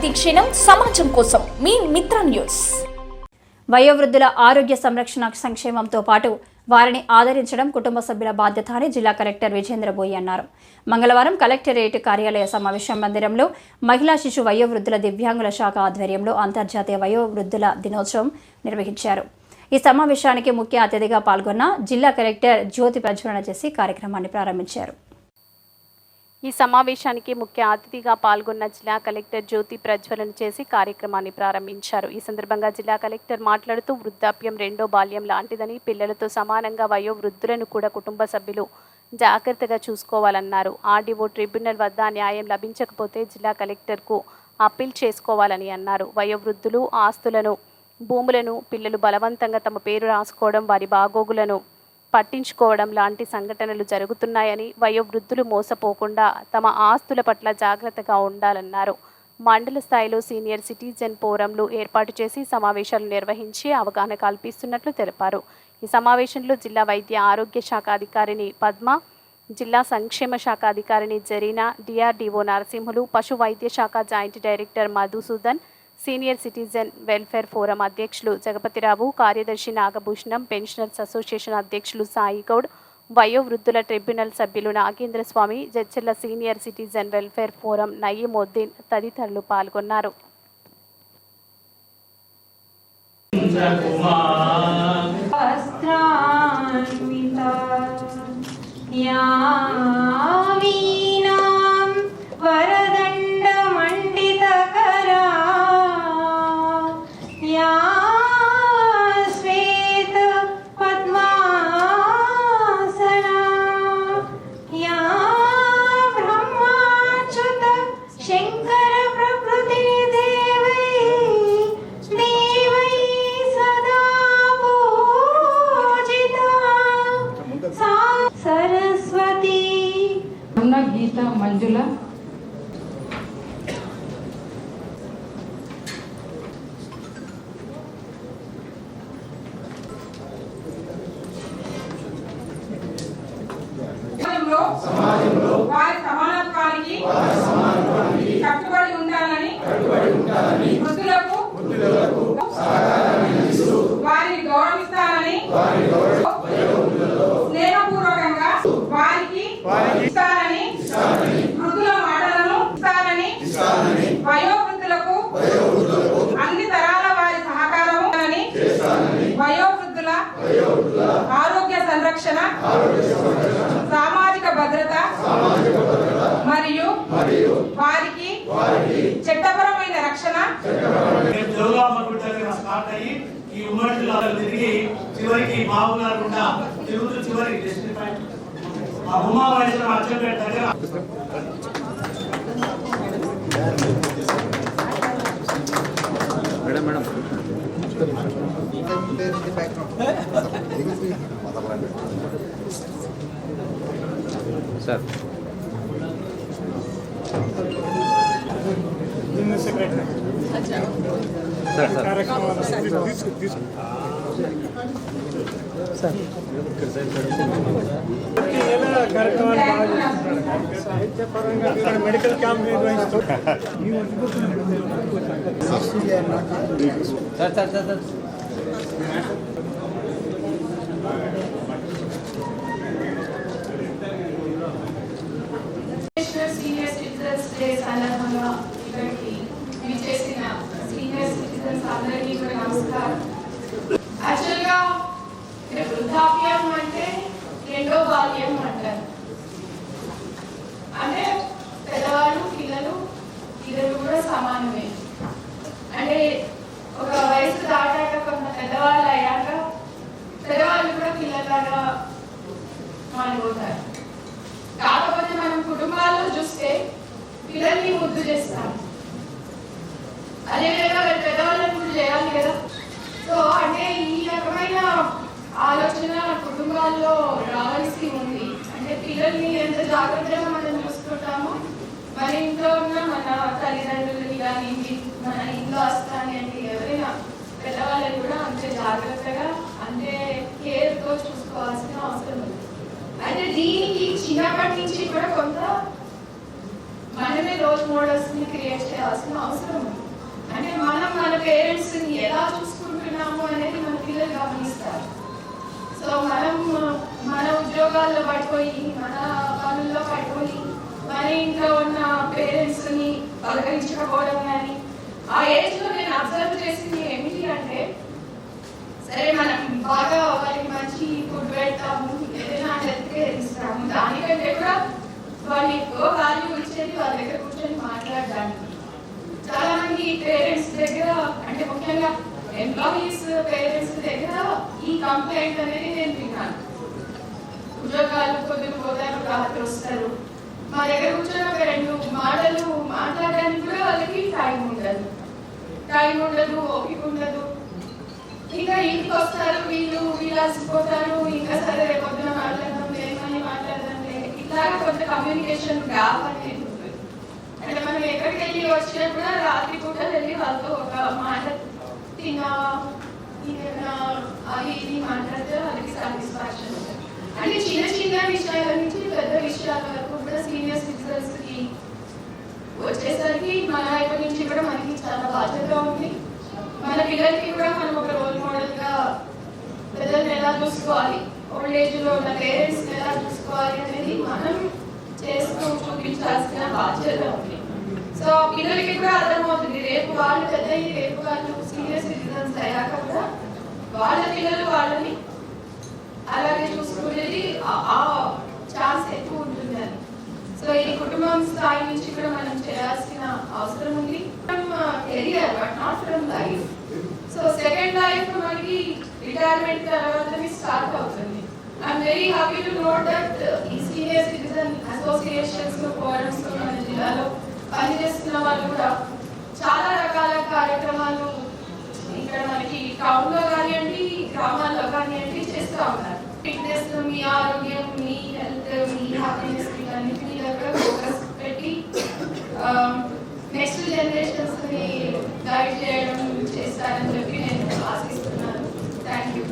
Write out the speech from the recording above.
ప్రతిక్షణం సమాజం కోసం మీ మిత్ర న్యూస్. వయోవృద్ధుల ఆరోగ్య సంరక్షణ సంక్షేమంతో పాటు వారిని ఆదరించడం కుటుంబ సభ్యుల బాధ్యత అని జిల్లా కలెక్టర్ విజేంద్ర బోయి అన్నారు. మంగళవారం కలెక్టరేట్ కార్యాలయ సమావేశ మందిరంలో మహిళా శిశు వయోవృద్ధుల దివ్యాంగుల శాఖ ఆధ్వర్యంలో అంతర్జాతీయ వయోవృద్ధుల దినోత్సవం నిర్వహించారు. ఈ సమావేశానికి ముఖ్య అతిథిగా పాల్గొన్న జిల్లా కలెక్టర్ జ్యోతి ప్రజ్వలన చేసి కార్యక్రమాన్ని ప్రారంభించారు. ఈ సమావేశానికి ముఖ్య అతిథిగా పాల్గొన్న జిల్లా కలెక్టర్ జ్యోతి ప్రజ్వలన చేసి కార్యక్రమాన్ని ప్రారంభించారు. ఈ సందర్భంగా జిల్లా కలెక్టర్ మాట్లాడుతూ వృద్ధాప్యం రెండో బాల్యం లాంటిదని పిల్లలతో సమానంగా వయో వృద్ధులను కూడా కుటుంబ సభ్యులు జాగ్రత్తగా చూసుకోవాలన్నారు. ఆర్డీఓ ట్రిబ్యునల్ వద్ద న్యాయం లభించకపోతే జిల్లా కలెక్టర్కు అప్పీల్ చేసుకోవాలని అన్నారు. వయోవృద్ధులు ఆస్తులను భూములను పిల్లలు బలవంతంగా తమ పేరు రాసుకోవడం వారి బాగోగులను పట్టించుకోవడం లాంటి సంఘటనలు జరుగుతున్నాయని వయోవృద్ధులు మోసపోకుండా తమ ఆస్తుల పట్ల జాగ్రత్తగా ఉండాలన్నారు. మండల స్థాయిలో సీనియర్ సిటిజన్ ఫోరంలు ఏర్పాటు చేసి సమావేశాలు నిర్వహించి అవగాహన కల్పిస్తున్నట్లు తెలిపారు. ఈ సమావేశంలో జిల్లా వైద్య ఆరోగ్య శాఖ అధికారిని పద్మ జిల్లా సంక్షేమ శాఖ అధికారిని జరీనా డిఆర్డీఓ నరసింహులు పశు వైద్య శాఖ joint director Madhusudan senior citizen welfare forum అధ్యక్షులు జగపతిరావు కార్యదర్శి నాగభూషణం పెన్షనర్స్ అసోసియేషన్ అధ్యక్షులు సాయి గౌడ్ వయోవృద్ధుల ట్రిబ్యునల్ సభ్యులు Nagendra Swamy Jadcherla senior citizen welfare forum Nayeemuddin తదితరులు పాల్గొన్నారు. సంరక్షణ సామాజిక భద్రత మరియు వారికి చట్టపరమైన రక్షణ. జోగామగుట్ట దగ్గర స్టార్ట్ అయ్యి ఈ ఉమ్మడి జిల్లాలో తిరిగి చివరికి బాబు గారు తిరుగుతూ చివరికి డెస్టినీ పాయింట్ ఆ ఉమా వయసులో అచ్చంపేట దగ్గర మెడికల్ క్యాంప్ నిర్వహిస్తూ నేషనల్ senior citizens day సందర్భంగా ఇక్కడికి విచ్చేసిన సీనియర్ సిటిజన్స్ అందరికీ కూడా నమస్కారం యాక్చువల్గా వృద్ధాప్యం అంటే రెండో బాల్యం అంటారు అంటే పెద్దవాళ్ళు పిల్లలు ఇద్దరు కూడా సమానమే అంటే ఒక వయసు దాటాక కొంత పెద్దవాళ్ళు అయ్యాక పెద్దవాళ్ళు కూడా పిల్లలాగా మారిపోతారు కాకపోతే మనం కుటుంబాల్లో చూస్తే పిల్లల్ని ముద్దు చేస్తాం అదేవిధంగా మరి పెద్దవాళ్ళని కూడా చేయాలి కదా? సో అంటే ఈ రకమైన ఆలోచన కుటుంబాల్లో రావాల్సి ఉంది. అంటే పిల్లల్ని ఎంత జాగ్రత్తగా మనం చూసుకుంటామో మన ఇంట్లో ఉన్న మన తల్లిదండ్రులని కానీ మన ఇంట్లో వస్తానండి అంటే ఎవరైనా పెద్దవాళ్ళని కూడా అంతే జాగ్రత్తగా అంతే కేర్తో చూసుకోవాల్సిన అవసరం ఉంది. దీనికి చిన్నప్పటి నుంచి కూడా కొంత మనమే రోల్ మోడల్స్ని క్రియేట్ చేయాల్సిన అవసరం ఉంది. అంటే మనం మన పేరెంట్స్ని ఎలా చూసుకుంటున్నాము అనేది మన పిల్లలు గమనిస్తారు. సో మనం మన ఉద్యోగాల్లో పడిపోయి మన పనుల్లో పడిపోయి మన ఇంట్లో ఉన్న పేరెంట్స్ని పలకరించకపోవడం కానీ ఆ ఏజ్లో నేను అబ్జర్వ్ చేసింది ఏమిటి అంటే సరే మనం బాగా వాళ్ళు ఎక్కువ వాల్యూ ఇచ్చేది వాళ్ళ దగ్గర కూర్చొని మాట్లాడడానికి. చాలా మంది పేరెంట్స్ దగ్గర అంటే ముఖ్యంగా ఎంప్లాయీస్ పేరెంట్స్ దగ్గర ఈ కంప్లైంట్ అనేది నేను విన్నాను. ఉద్యోగాలు కొద్దిగా పోతారు రాత్రి వస్తారు. మా దగ్గర కూర్చొని ఒక రెండు మాటలు మాట్లాడడానికి కూడా వాళ్ళకి టైం ఉండదు. టైం ఉండదు ఓపిక ఉండదు. ఇంకా ఇంటికి వస్తారు వీళ్ళు వీళ్ళు అలసిపోతారు ఇంకా సరే పొద్దున మాట్లాడారు ఒకసారి కొంత కమ్యూనికేషన్ గ్యాప్ అనేది ఉంటుంది. అంటే మనం ఎక్కడికి వెళ్ళి వచ్చినప్పుడు రాత్రి పూట వెళ్ళి వాళ్ళతో ఒక మాట తిన్నావా అది ఇది మాట్లాడితే వాళ్ళకి సాటిస్ఫాక్షన్ ఉంటుంది. అంటే చిన్న చిన్న విషయాల నుంచి పెద్ద విషయాల వరకు కూడా సీనియర్ సిటిజన్స్కి వచ్చేసరికి మన వైపు నుంచి కూడా మనకి చాలా బాధ్యత ఉంది. మన పిల్లలకి కూడా మనం ఒక రోల్ మోడల్గా పిల్లల్ని ఎలా చూసుకోవాలి? ఓల్డ్ ఏజ్లో ఉన్న పేరెంట్స్ ఎలా చూసుకోవాలి అనేది మనం చేస్తూ చూపించాల్సిన బాధ్యత ఉంది. సో పిల్లలకి కూడా అర్థమవుతుంది. రేపు వాళ్ళు పెద్ద రేపు వాళ్ళు సీనియర్ సిటిజన్స్ అయ్యాక కూడా వాళ్ళ పిల్లలు వాళ్ళని అలాగే చూసుకునేది ఆ- ఛాన్స్ ఎక్కువ ఉంటుంది అని. సో ఇది కుటుంబం స్థాయి నుంచి కూడా మనం చేయాల్సిన అవసరం ఉంది. From career but not from life so second life మనకి రిటైర్మెంట్ తర్వాతనే స్టార్ట్ అవుతుంది. I'm very happy to note that ఈ సీనియర్ సిటిజన్ అసోసియేషన్స్ ఫోరమ్స్ మన జిల్లాలో పనిచేస్తున్న వాళ్ళు కూడా చాలా రకాల కార్యక్రమాలు ఇక్కడ మనకి టౌన్లో కానివ్వండి గ్రామాల్లో కానివ్వండి చేస్తూ ఉన్నారు. ఫిట్నెస్ మీ ఆరోగ్యం మీ హెల్త్ మీ హ్యాపీనెస్ వీటన్నిటి మీద కూడా ఫోకస్ పెట్టి um, నెక్స్ట్ జనరేషన్స్ని గైడ్ చేయడం చేస్తారని చెప్పి నేను ఆశిస్తున్నాను. Thank you